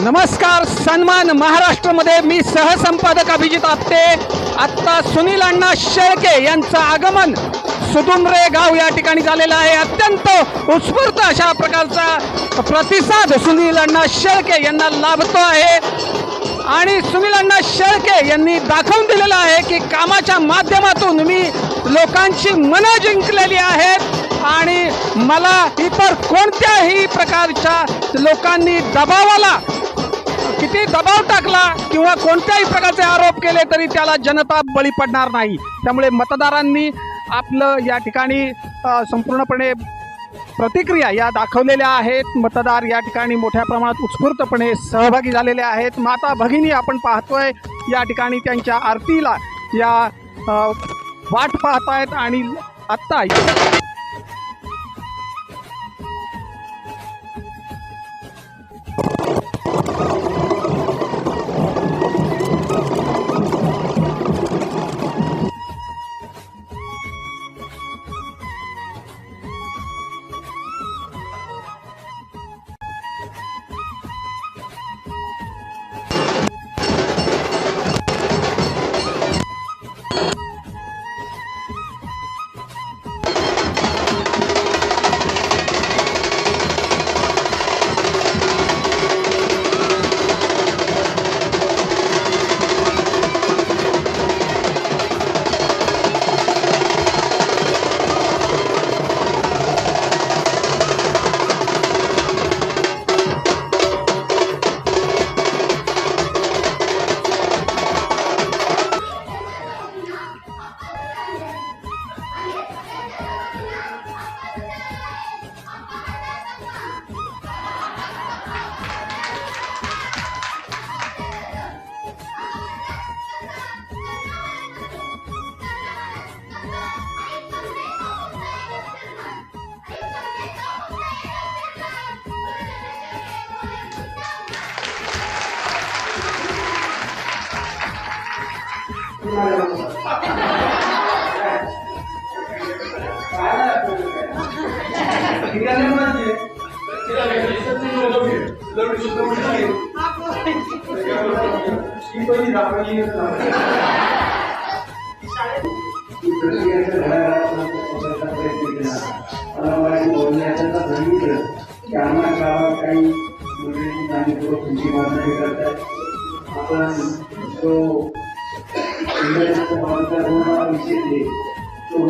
नमस्कार सन्मान महाराष्ट्रामध्ये मी सहसंपादक अभिजित आपटे. आत्ता सुनील अण्णा शेळके यांचं आगमन सुदुमरे गाव या ठिकाणी झालेलं आहे. अत्यंत उत्स्फूर्त अशा प्रकारचा प्रतिसाद सुनील अण्णा शेळके यांना लाभतो आहे. आणि सुनील अण्णा शेळके यांनी दाखवून दिलेलं आहे की कामाच्या माध्यमातून मी लोकांची मनं जिंकलेली आहेत. आणि मला इतर कोणत्याही प्रकारच्या लोकांनी दबावाला दबाव टाकला किंवा कोणत्याही प्रकारचे आरोप केले तरी त्याला जनता बळी पडणार नाही. त्यामुळे मतदारांनी आपलं या ठिकाणी संपूर्णपणे प्रतिक्रिया या दाखवलेल्या आहेत. मतदार या ठिकाणी मोठ्या प्रमाणात उत्स्फूर्तपणे सहभागी झालेले आहेत. माता भगिनी आपण पाहतोय या ठिकाणी त्यांच्या आरतीला या वाट वाट पाहतायत आणि आत्ता आम्हा गावात काही मुलींनी तुमची मागणी करतात आपण इंग्रजांचा मागचा विषयले तो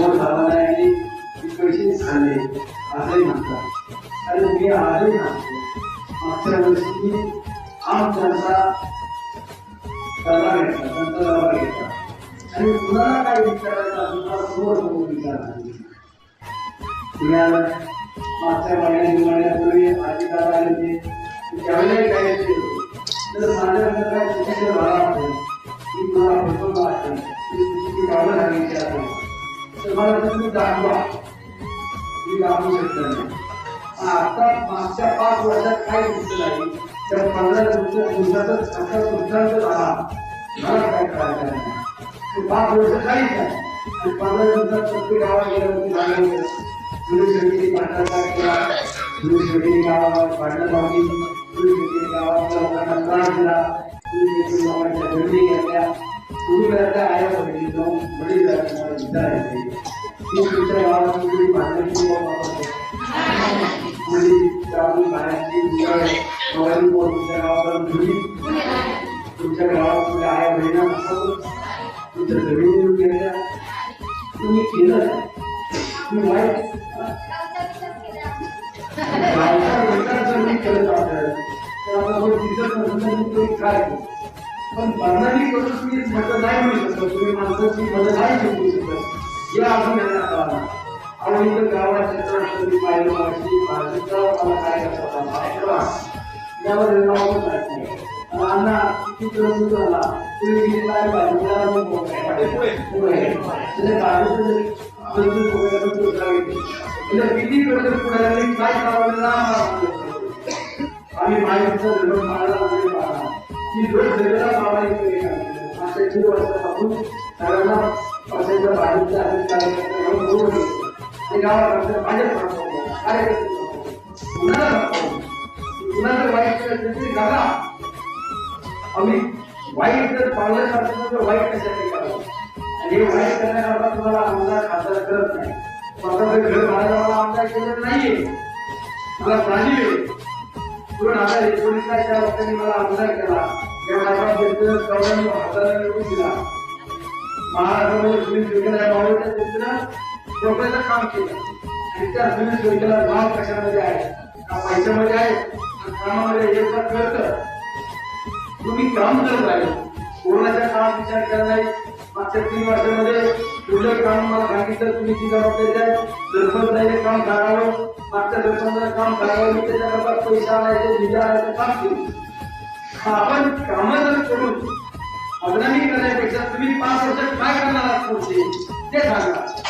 असंही म्हणतात आणि मी आजही सांगतो मागच्या वर्षी आम जनता दरबार घेतला घेतला आणि कुणाला काय समोर समोर विचारणार पुण्याला मागच्या महिन्यात महिन्यापूर्वी आजी दादा आले होते त्यावेळेला काय तर काय झाला असेल की तुम्हाला फसवलं असेल की कामं सांगितली असेल तर मला तुम्ही दाखवा मी दाखवू शकतो नाही आता मागच्या पाच वर्षात काय दिसत नाही तर पंधरा दिवसात दिवसातच असा दुसऱ्यांचा झाला मला काय करायचं नाही पाच वर्ष काहीच नाही आणि पंधरा दिवसात प्रत्येक गावात गेल्यावरती झालं गुरु शक्ती पाठाचा केला गुरु गावात पाठला लावली गुरु शक्ती लोकांना त्रास दिला तुमच्या गावात तुमच्या गावात आया बहिणा तुमच्या जमिनीवर तुम्ही केलं. तुम्ही वाईट तर आता काय? पण तुम्ही मदत नाही मिळू शकत. तुम्ही माणसाची मदत नाही शिकू शकत. या आपण यांना आणि इथं गावात क्षेत्रात पाहिलं मागाशी भाषेचा मला काय यावर नाव नाही. अण्णा किती झाला तुम्ही किती काय पाहिजे पुढे. म्हणजे म्हणजे किती वर्ष पुढे काय करावं ना आम्ही माहितीचा धर्म पाळला म्हणजे पाळला की जो जगाला पाळला इकडे मागच्या तीन वर्षापासून पक्षाच्या ते गावात भाजप कार्यकर्ते कुणाला वाईट आम्ही वाईट जर पाळलं तर वाईट कशासाठी करावं आणि हे वाईट करण्याकरता तुम्हाला आमदार खासदार करत नाही. स्वतःचं घर बाळायला आमदार केलं नाहीये. मला जाणीव आहे. दोन आता एकोणीसला लोकांनी मला आमदार केला. त्या माझ्या चौऱ्याण्णव हजारांनी निवडून दिला. महाराष्ट्रामध्ये सुनील शेळकेला काम केलं. आणि त्या सुनील शेळकेला नाव कशामध्ये आहे? का पैशामध्ये आहे? कामामध्ये हे कळतं. तुम्ही काम करत राहिले. कोरोनाच्या काळात विचार केला नाही. मागच्या तीन वर्षामध्ये तुझं काम मला सांगितलं तुम्ही ती जबाबदारी आहे सरपंच काम करावं मागच्या सरपंचाला काम करावं त्याच्याकरता पैसा आणायचं निधी आणायचं काम केलं. आपण कामं जर करून अग्रणी करण्यापेक्षा तुम्ही पाच वर्षात काय करणार आहात पुढचे? ते सांगा.